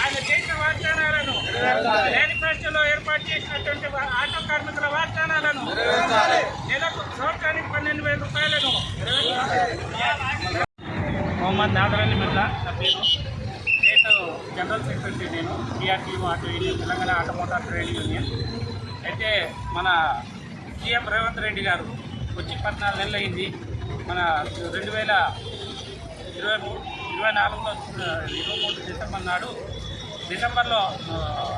ఆయన చేసిన వాగ్దానాలను మేనిఫెస్టోలో ఏర్పాటు చేసినటువంటి ఆటో కార్మికుల వాగ్దానాలను నెలకు సంవత్సరానికి పన్నెండు వేల రూపాయలను మొహమ్మద్ నాదరాని మిల్లా నా పేరు. జనరల్ సెక్రటరీ నేను TRTU auto union Telangana auto motor trade union. అయితే మన సీఎం రేవంత్ రెడ్డి గారు వచ్చి పద్నాలుగు నెలలు అయింది. మన రెండు వేల ఇరవై మూడు ఇరవై నాలుగులో ఇరవై మూడు డిసెంబర్ నాడు డిసెంబర్లో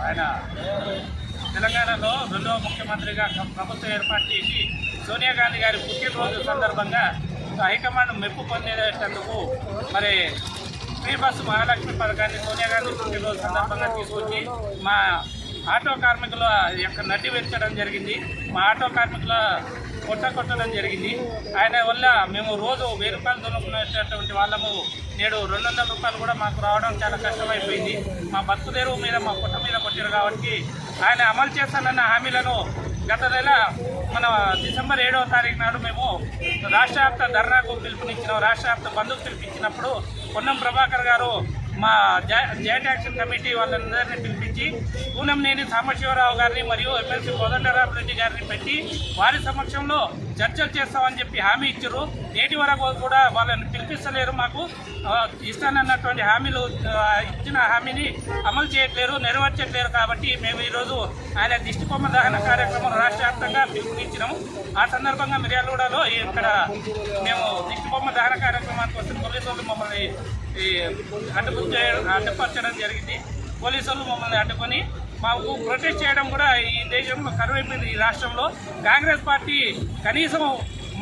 ఆయన తెలంగాణలో రెండవ ముఖ్యమంత్రిగా ప్రభుత్వం ఏర్పాటు చేసి సోనియా గాంధీ గారి పుట్టినరోజు సందర్భంగా హైకమాండ్ మెప్పు పొందేటందుకు మరి ఫ్రీ బస్సు మహాలక్ష్మి పథకాన్ని సోనియా గాంధీ పుట్టినరోజు సందర్భంగా తీసుకొచ్చి మా ఆటో కార్మికుల యొక్క నడ్డి పెంచడం జరిగింది. మా ఆటో కార్మికుల కొట్ట కొట్టడం జరిగింది. ఆయన వల్ల మేము రోజు వెయ్యి రూపాయలు దొరుకునేటటువంటి వాళ్ళము. నేడు రెండు వందల రూపాయలు కూడా మాకు రావడం చాలా కష్టమైపోయింది. మా బతుకు తెరువు మీద మా పుట్ట మీద కొట్టారు కాబట్టి ఆయన అమలు చేస్తానన్న హామీలను గత నెల మన డిసెంబర్ ఏడవ తారీఖు నాడు మేము రాష్ట్ర ధర్నాకు పిలుపునిచ్చినాం రాష్ట్ర వ్యాప్త బంధుకు పిలిపించినప్పుడు పొన్నం ప్రభాకర్ గారు మా జాయింట్ యాక్షన్ కమిటీ వాళ్ళందరినీ పిలిపించి పూనంనేని సాంబశివరావు గారిని మరియు ఎమ్మెల్సీ కోదండరామ్ రెడ్డి గారిని పెట్టి వారి సమక్షంలో చర్చలు చేస్తామని చెప్పి హామీ ఇచ్చారు. నేటి వరకు కూడా వాళ్ళని పిలిపిస్తలేరు మాకు. ఇస్తానన్నటువంటి హామీలు ఇచ్చిన హామీని అమలు చేయట్లేరు నెరవేర్చట్లేరు కాబట్టి మేము ఈరోజు ఆయన దిష్టిబొమ్మ దహన కార్యక్రమం రాష్ట్ర వ్యాప్తంగా పిలుపునిచ్చినాము. ఆ సందర్భంగా మిర్యాలగూడలో ఇక్కడ మేము దిష్టిబొమ్మ దహన కార్యక్రమానికి వస్తే పోలీసు మమ్మల్ని ఈ అడ్డుపరచడం జరిగింది. పోలీసులు మమ్మల్ని అడ్డుకొని మాకు ప్రొటెస్ట్ చేయడం కూడా ఈ దేశంలో కరువైపోయింది ఈ రాష్ట్రంలో. కాంగ్రెస్ పార్టీ కనీసం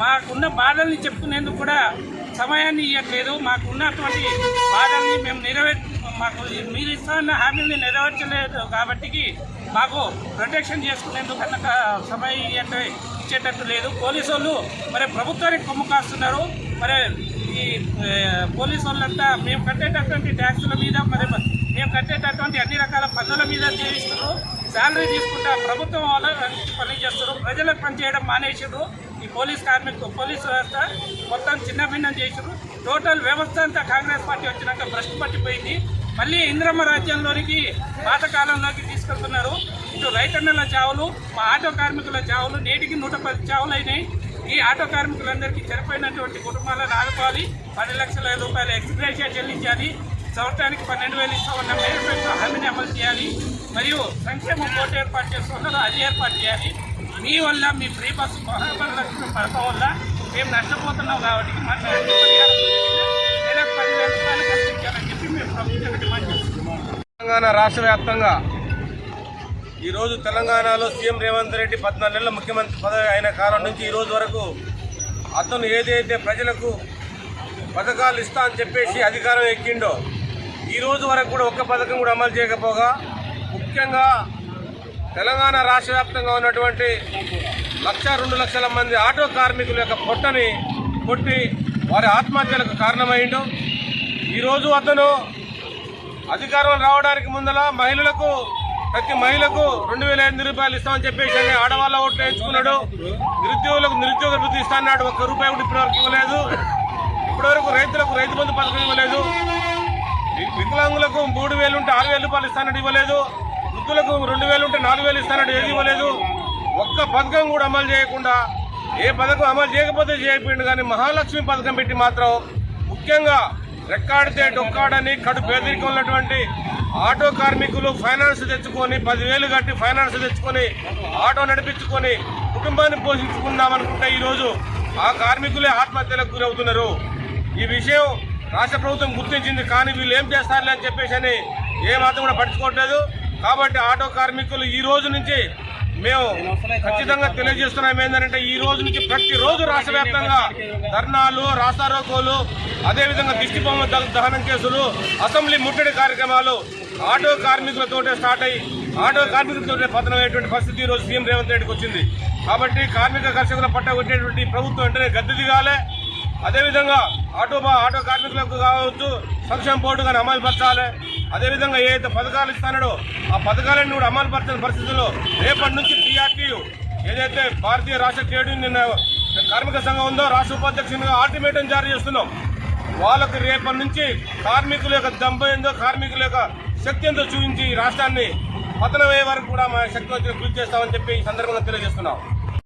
మాకున్న బాధల్ని చెప్పుకునేందుకు కూడా సమయాన్ని ఇవ్వట్లేదు మాకున్నటువంటి బాధల్ని మేము నెరవేర్ మాకు మీరు ఇస్తున్న హామీల్ని నెరవేర్చలేదు కాబట్టి మాకు ప్రొటెక్షన్ చేసుకునేందుకు కనుక సమయం ఇవ్వట్లే ఇచ్చేటట్టు లేదు. పోలీసు వాళ్ళు మరి ప్రభుత్వానికి కొమ్ము కాస్తున్నారు. మరి ఈ పోలీసు వాళ్ళంతా మేము కట్టేటటువంటి ట్యాక్సుల మీద మరి మేము కట్టేటటువంటి అన్ని రకాల పన్నుల మీద జీవిస్తున్నారు. శాలరీ తీసుకుంటా ప్రభుత్వం వాళ్ళ పని చేస్తారు ప్రజలకు పనిచేయడం మానేసారు ఈ పోలీస్ కార్మికులు పోలీస్ వ్యవస్థ మొత్తం చిన్న భిన్నం చేసారు టోటల్ వ్యవస్థ అంతా కాంగ్రెస్ పార్టీ వచ్చినాక భ్రష్టు పట్టిపోయింది. మళ్ళీ ఇంద్రమ్మ రాజ్యంలోనికి పాతకాలంలోకి తీసుకెళ్తున్నారు. ఇటు రైతన్నల చావులు మా ఆటో కార్మికుల చావులు నేటికి నూట పది చావులు అయినాయి. ఈ ఆటో కార్మికులందరికీ చనిపోయినటువంటి కుటుంబాలను ఆదుకోవాలి. పది లక్షల రూపాయల ఎక్స్గ్రేషియా చెల్లించాలి. సంవత్సరానికి పన్నెండు వేలు ఇస్తామన్న మేనిఫెస్టో హామీని అమలు చేయాలి. మరియు సంక్షేమ బోర్డు ఏర్పాటు చేస్తున్నారు అది ఏర్పాటు చేయాలి. మీ వల్ల మీ ఫ్రీ బస్సు మహాబలక్ష్మి పథకం వల్ల మేము నష్టపోతున్నాం కాబట్టి మా నెలకు పదివేల రూపాయలు కల్పించాలని చెప్పి మేము ప్రభుత్వానికి తెలంగాణ రాష్ట్ర వ్యాప్తంగా ఈరోజు తెలంగాణలో సీఎం రేవంత్ రెడ్డి పద్నాలుగు నెలల ముఖ్యమంత్రి పదవి అయిన కాలం నుంచి ఈ రోజు వరకు అతను ఏదైతే ప్రజలకు పథకాలు ఇస్తా అని చెప్పేసి అధికారం ఎక్కిండో ఈ రోజు వరకు కూడా ఒక్క పథకం కూడా అమలు చేయకపోగా ముఖ్యంగా తెలంగాణ రాష్ట్ర వ్యాప్తంగా ఉన్నటువంటి లక్ష రెండు లక్షల మంది ఆటో కార్మికుల యొక్క పొట్టని కొట్టి వారి ఆత్మహత్యలకు కారణమైండు. ఈరోజు అతను అధికారం రావడానికి ముందల మహిళలకు ప్రతి మహిళకు రెండు వేల ఎనిమిది రూపాయలు ఇస్తామని చెప్పేసి ఆడవాళ్ళ ఓట్లు వేయించుకున్నాడు. నిరుద్యోగులకు నిరుద్యోగ వృత్తి ఇస్తాన్నాడు. ఒక్క రూపాయి కూడా ఇప్పటివరకు ఇవ్వలేదు. ఇప్పటివరకు రైతులకు రైతు బంధు పథకం ఇవ్వలేదు వి- వికలాంగులకు మూడు వేలు ఉంటే ఆరు వేల రూపాయలు ఇస్తానంటే ఇవ్వలేదు. వృద్ధులకు రెండు వేలు ఉంటే నాలుగు వేలు ఇస్తానంటే ఏది ఇవ్వలేదు. ఒక్క పథకం కూడా అమలు చేయకుండా ఏ పథకం అమలు చేయకపోతే చేయకపోయింది కానీ మహాలక్ష్మి పథకం పెట్టి మాత్రం ముఖ్యంగా రెక్కాడితే డొక్కాడని కడు పేదరికం ఉన్నటువంటి ఆటో కార్మికులు ఫైనాన్స్ తెచ్చుకొని పదివేలు కట్టి ఫైనాన్స్ తెచ్చుకొని ఆటో నడిపించుకొని కుటుంబాన్ని పోషించుకుందామనుకుంటే ఈరోజు ఆ కార్మికులే ఆత్మహత్యలకు గురవుతున్నారు. ఈ విషయం రాష్ట్ర ప్రభుత్వం గుర్తించింది కానీ వీళ్ళు ఏం చేస్తారులే అని చెప్పేసి అని ఏ మాత్రం కూడా పట్టించుకోవట్లేదు. కాబట్టి ఆటో కార్మికులు ఈ రోజు నుంచి మేము ఖచ్చితంగా తెలియజేస్తున్నాం ఏంటంటే ఈ రోజు నుంచి ప్రతిరోజు రాష్ట్ర వ్యాప్తంగా ధర్నాలు రాస్తారోకోలు అదేవిధంగా దిష్టిబొమ్మ దహనం కేసులు అసెంబ్లీ ముట్టడి కార్యక్రమాలు ఆటో కార్మికులతోటే స్టార్ట్ అయ్యి ఆటో కార్మికులతోటే పతనమైనటువంటి పరిస్థితి ఈరోజు రోజు సీఎం రేవంత్ రెడ్డికి వచ్చింది. కాబట్టి కార్మిక కర్షకుల పట్ట కొట్టేటువంటి ప్రభుత్వం వెంటనే గద్దె దిగాలే. అదేవిధంగా ఆటో ఆటో కార్మికులకు కావచ్చు సంక్షేమ బోర్డు కానీ అమలు పరచాలి. అదేవిధంగా ఏదైతే పథకాలు ఇస్తానో ఆ పథకాలను కూడా అమలు పరచని పరిస్థితుల్లో రేపటి నుంచి టీఆర్టీ ఏదైతే భారతీయ రాష్ట్ర ట్రేడ్ యూనియన్ కార్మిక సంఘం ఉందో రాష్ట్ర ఉపాధ్యక్షునిగా అల్టిమేటం జారీ చేస్తున్నాం. వాళ్ళకి రేపటి నుంచి కార్మికుల యొక్క దంప ఏందో కార్మికుల యొక్క శక్తి ఎంతో చూపించి ఈ రాష్ట్రాన్ని పతనమయ్యే వరకు కూడా మా శక్తి వచ్చిన కృషి చేస్తామని చెప్పి ఈ సందర్భంగా తెలియజేస్తున్నాం.